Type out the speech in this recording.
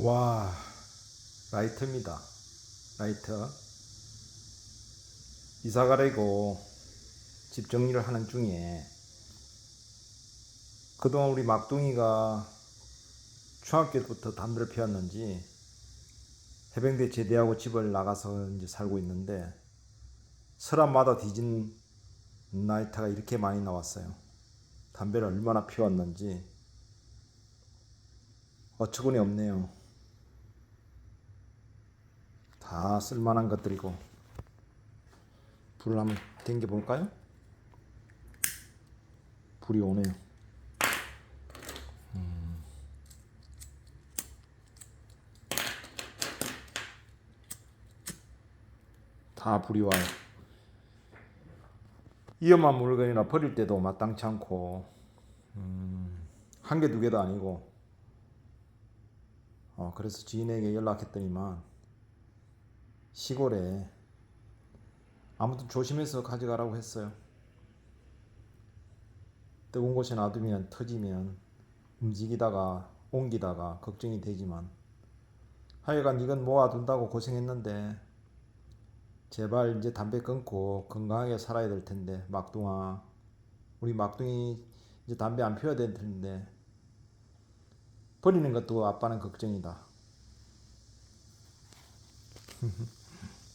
와, 라이터입니다. 라이터. 이사 가려고 집 정리를 하는 중에 그동안 우리 막둥이가 중학교 때부터 담배를 피웠는지 해병대 제대하고 집을 나가서 이제 살고 있는데 서랍마다 뒤진 라이터가 이렇게 많이 나왔어요. 담배를 얼마나 피웠는지 어처구니 없네요. 다 쓸만한 것들이고 불을 한번 댕겨 볼까요? 불이 오네요. 음. 다 불이 와요. 위험한 물건이나 버릴 때도 마땅치 않고 음, 한 개 두 개도 아니고 어, 그래서 지인에게 연락했더니만 시골에 아무튼 조심해서 가져가라고 했어요. 뜨거운 곳에 놔두면 터지면 움직이다가 옮기다가 걱정이 되지만 하여간 이건 모아둔다고 고생했는데 제발 이제 담배 끊고 건강하게 살아야 될 텐데 막둥아 우리 막둥이 이제 담배 안 피워야 될 텐데 버리는 것도 아빠는 걱정이다.